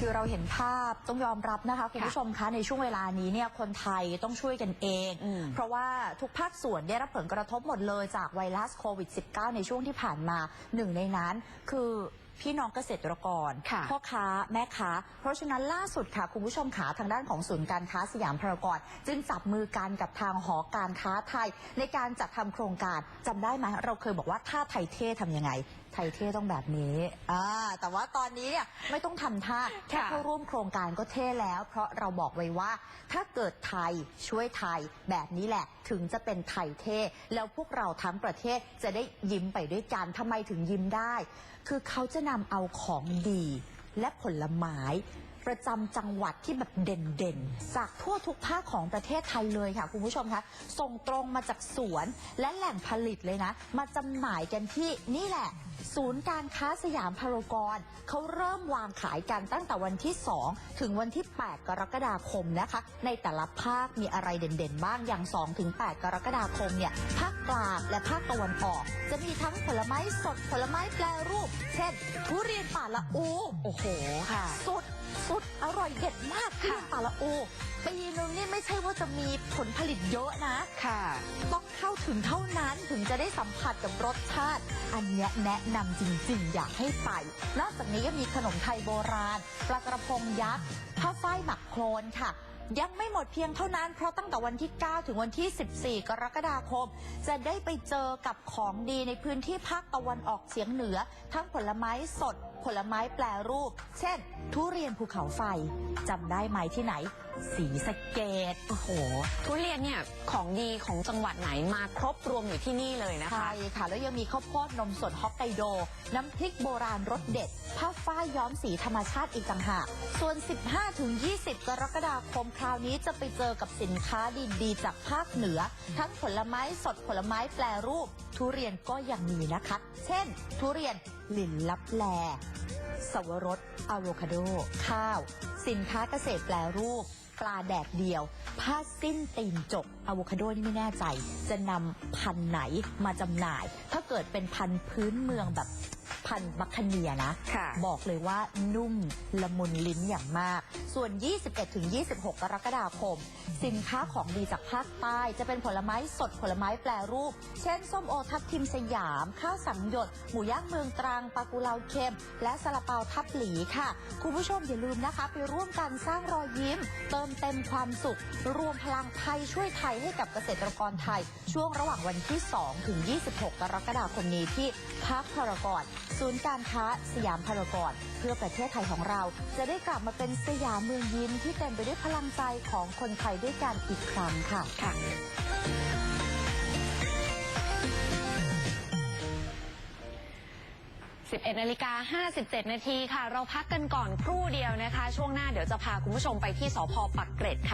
คือเราเห็นภาพต้องยอมรับนะคะคุณผู้ชมคะในช่วงเวลานี้เนี่ยคนไทยต้องช่วยกันเองอืมเพราะว่าทุกภาคส่วนได้รับผลกระทบหมดเลยจากไวรัสโควิด -19 ในช่วงที่ผ่านมาหนึ่งในนั้นคือ พี่น้องเกษตรกร ค่ะพ่อค้าแม่ค้า เพราะฉะนั้นล่าสุดค่ะ คุณผู้ชมขาทางด้านของศูนย์การค้าสยามพารากอนจึงจับมือกันกับทางหอการค้าไทย ในการจัดทำโครงการจำได้ไหมเราเคยบอกว่าถ้าไทยเท่ทำยังไง ไทยเท่ต้องแบบนี้อ่าแต่ว่าตอนนี้เนี่ยไม่ต้องทำท่าแค่ค่ะ เข้าร่วมโครงการก็เท่แล้ว เพราะเราบอกไว้ว่า ถ้าเกิดไทยช่วยไทยแบบนี้แหละ ถึงจะเป็นไทยเท่แล้วพวกเราทั้งประเทศจะได้ยิ้มไปด้วยกันทำไมถึงยิ้มได้ คือเขาจะนำเอาของดีและผลไม้ ประจำจังหวัดที่แบบเด่นๆ จากทั่วทุกภาคของประเทศไทยเลยค่ะ คุณผู้ชมคะส่งตรงมาจากสวนและแหล่งผลิตเลยนะ มาจำหน่ายกันที่นี่แหละ ศูนย์การค้าสยามพารากอนเขาเริ่มวางขายกันตั้งแต่วันที่ 2 ถึงวันที่ 8 กรกฎาคมนะคะ ในแต่ละภาคมีอะไรเด่นๆ บ้างอย่าง 2 ถึง 8 กรกฎาคมเนี่ยภาคกลางและภาคตะวันออก จะมีทั้งผลไม้สดผลไม้แปรรูป เช่น ทุเรียนป่าละอู โอ้โหค่ะสุด สุดอร่อยเด็ดมากทุเรียนป่าละอูปีนึงนี่ไม่ใช่ว่าจะมีผลผลิตเยอะนะ ค่ะ ต้องเข้าถึงเท่านั้นถึงจะได้สัมผัสกับรสชาติ อันเนี้ยแนะนำจริงๆ อยากให้ไป นอกจากนี้ก็มีขนมไทยโบราณ ปลากระพงยักษ์ผ้าฝ้ายหมักโคลนค่ะ ยังไม่หมดเพียงเท่านั้น เพราะตั้งแต่วันที่ 9 ถึงวันที่ 14 กรกฎาคม จะได้ไปเจอกับของดีในพื้นที่ภาคตะวันออกเฉียงเหนือ ทั้งผลไม้สด ผลไม้แปรรูป เช่น ทุเรียนภูเขาไฟจำได้ไหมที่ไหน สีสะเกตโอ้โห ทุเรียนเนี่ยของดีของจังหวัดไหนมาครบรวมอยู่ที่นี่เลยนะคะ ใช่ค่ะ แล้วยังมีข้าวโพดนมสดฮอกไกโด น้ำพริกโบราณรสเด็ด ผ้าฝ้ายย้อมสีธรรมชาติอีกต่างหาก ส่วน 15-20 กรกฎาคมคราวนี้จะไปเจอกับสินค้าดีๆ จากภาคเหนือ ทั้งผลไม้สดผลไม้แปรรูป ทุเรียนก็ยังมีนะคะ เช่น ทุเรียนลินลับแลสวรสอะโวคาโด ข้าว สินค้าเกษตรแปรรูป ปลาแดดเดียว ผ้าสิ้นตีนจกอะโวคาโดนี่ไม่แน่ใจ จะนำพันธุ์ไหนมาจำหน่าย ถ้าเกิดเป็นพันธุ์พื้นเมืองแบบ พันธุ์บัคคาเนียนะ ค่ะ บอกเลยว่านุ่มละมุนลิ้นอย่างมาก ส่วน 21-26 กรกฎาคม สินค้าของดีจากภาคใต้จะเป็นผลไม้สดผลไม้แปรรูป เช่น ส้มโอทับทิมสยาม ข้าวสังหยด หมูย่างเมืองตรังปลากุเลาเค็ม และซาลาเปาทับหลีค่ะ คุณผู้ชมอย่าลืมนะคะ ไปร่วมกันสร้างรอยยิ้ม เติมเต็มความสุข รวมพลังไทยช่วยไทยให้กับเกษตรกรไทย ช่วงระหว่างวันที่ 2 ถึง 26 กรกฎาคมนี้ที่ภาคพารากอนศูนย์การค้าสยามพารากอนเพื่อประเทศไทยของเรา จะได้กลับมาเป็นสยามเมืองยิ้มที่เต็มไปด้วยพลังใจของคนไทยด้วยกันอีกครั้งค่ะค่ะ11นาฬิกา57 นาทีค่ะ เราพักกันก่อนครู่เดียวนะคะ ช่วงหน้าเดี๋ยวจะพาคุณผู้ชมไปที่สพปักเกร็ดค่ะ